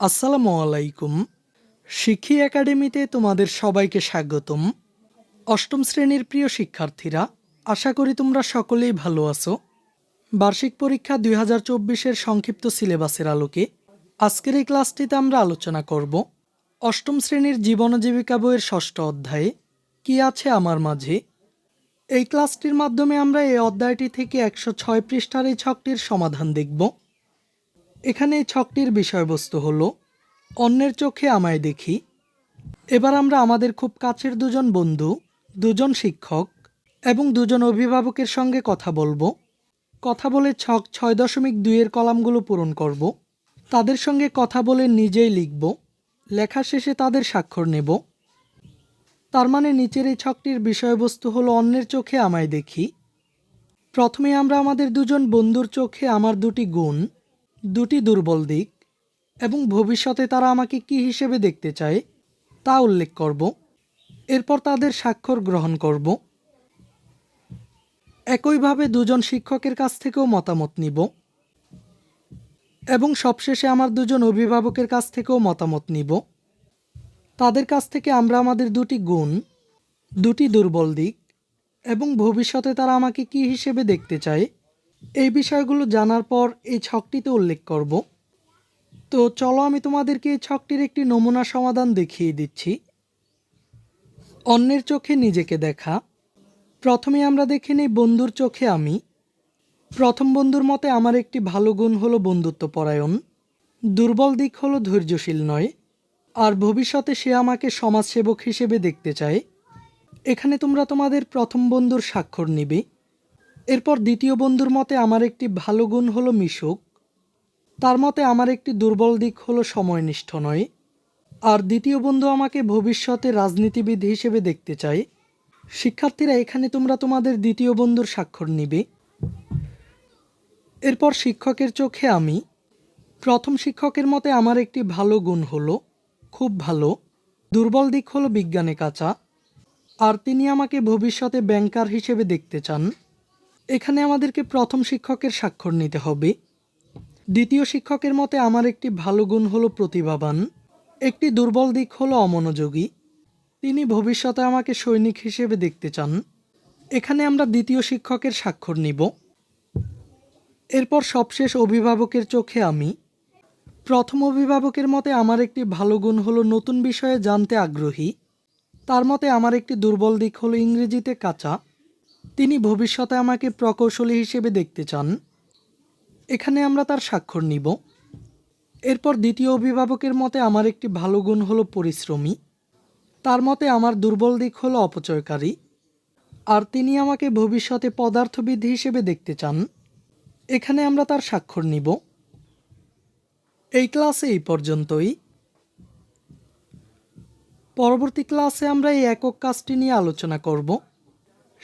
আসসালামু আলাইকুম। শিক্ষী একাডেমিতে তোমাদের সবাইকে স্বাগতম। অষ্টম শ্রেণির প্রিয় শিক্ষার্থীরা, আশা করি তোমরা সকলেই ভালো আছো। বার্ষিক পরীক্ষা দুই হাজার চব্বিশের সংক্ষিপ্ত সিলেবাসের আলোকে আজকের এই ক্লাসটিতে আমরা আলোচনা করব অষ্টম শ্রেণির জীবন জীবিকা বইয়ের ষষ্ঠ অধ্যায়ে, কি আছে আমার মাঝে? এই ক্লাসটির মাধ্যমে আমরা এই অধ্যায়টি থেকে একশো ছয় পৃষ্ঠার এই ছকটির সমাধান দেখব। এখানে ছকটির বিষয়বস্তু হলো, অন্যের চোখে আমায় দেখি। এবার আমরা আমাদের খুব কাছের দুজন বন্ধু, দুজন শিক্ষক এবং দুজন অভিভাবকের সঙ্গে কথা বলব। কথা বলে ছক ছয় দশমিক দুইয়ের কলামগুলো পূরণ করব। তাদের সঙ্গে কথা বলে নিজেই লিখব। লেখা শেষে তাদের স্বাক্ষর নেব। তার মানে নিচের এই ছকটির বিষয়বস্তু হলো, অন্যের চোখে আমায় দেখি। প্রথমে আমরা আমাদের দুজন বন্ধুর চোখে আমার দুটি গুণ দুটি দুর্বল দিক এবং ভবিষ্যতে তারা আমাকে কি হিসেবে দেখতে চায় তা উল্লেখ করব। এরপর তাদের স্বাক্ষর গ্রহণ করব। একইভাবে দুজন শিক্ষকের কাছ থেকেও মতামত নিব। এবং সবশেষে আমার দুজন অভিভাবকের কাছ থেকেও মতামত নিব। তাদের কাছ থেকে আমরা আমাদের দুটি গুণ, দুটি দুর্বল দিক এবং ভবিষ্যতে তারা আমাকে কি হিসেবে দেখতে চায় এই বিষয়গুলো জানার পর এই ছকটিতে উল্লেখ করব। তো চলো আমি তোমাদেরকে এই ছকটির একটি নমুনা সমাধান দেখিয়ে দিচ্ছি। অন্যের চোখে নিজেকে দেখা। প্রথমে আমরা দেখে নিই বন্ধুর চোখে আমি। প্রথম বন্ধুর মতে আমার একটি ভালো গুণ হলো বন্ধুত্বপরায়ণ। দুর্বল দিক হলো ধৈর্যশীল নয়। আর ভবিষ্যতে সে আমাকে সমাজসেবক হিসেবে দেখতে চায়। এখানে তোমরা তোমাদের প্রথম বন্ধুর স্বাক্ষর নিবে। এরপর দ্বিতীয় বন্ধুর মতে আমার একটি ভালো গুণ হলো মিশুক। তার মতে আমার একটি দুর্বল দিক হলো সময়নিষ্ঠ নয়। আর দ্বিতীয় বন্ধু আমাকে ভবিষ্যতে রাজনীতিবিদ হিসেবে দেখতে চাই শিক্ষার্থীরা, এখানে তোমরা তোমাদের দ্বিতীয় বন্ধুর স্বাক্ষর নিবে। এরপর শিক্ষকের চোখে আমি। প্রথম শিক্ষকের মতে আমার একটি ভালো গুণ হলো, খুব ভালো। দুর্বল দিক হলো বিজ্ঞানে কাঁচা। আর তিনি আমাকে ভবিষ্যতে ব্যাংকার হিসেবে দেখতে চান। এখানে আমাদেরকে প্রথম শিক্ষকের স্বাক্ষর নিতে হবে। দ্বিতীয় শিক্ষকের মতে আমার একটি ভালো গুণ হলো প্রতিভাবান। একটি দুর্বল দিক হলো অমনোযোগী। তিনি ভবিষ্যতে আমাকে সৈনিক হিসেবে দেখতে চান। এখানে আমরা দ্বিতীয় শিক্ষকের স্বাক্ষর নিব। এরপর সবশেষ অভিভাবকের চোখে আমি। প্রথম অভিভাবকের মতে আমার একটি ভালো গুণ হলো নতুন বিষয়ে জানতে আগ্রহী। তার মতে আমার একটি দুর্বল দিক হলো ইংরেজিতে কাঁচা। তিনি ভবিষ্যতে আমাকে প্রকৌশলী হিসেবে দেখতে চান। এখানে আমরা তার স্বাক্ষর নিব। এরপর দ্বিতীয় অভিভাবকের মতে আমার একটি ভালো গুণ হলো পরিশ্রমী। তার মতে আমার দুর্বল দিক হলো অপচয়কারী। আর তিনি আমাকে ভবিষ্যতে পদার্থবিদ হিসেবে দেখতে চান। এখানে আমরা তার স্বাক্ষর নিব। এই ক্লাসে এই পর্যন্তই। পরবর্তী ক্লাসে আমরা এই একক কাজটি নিয়ে আলোচনা করব।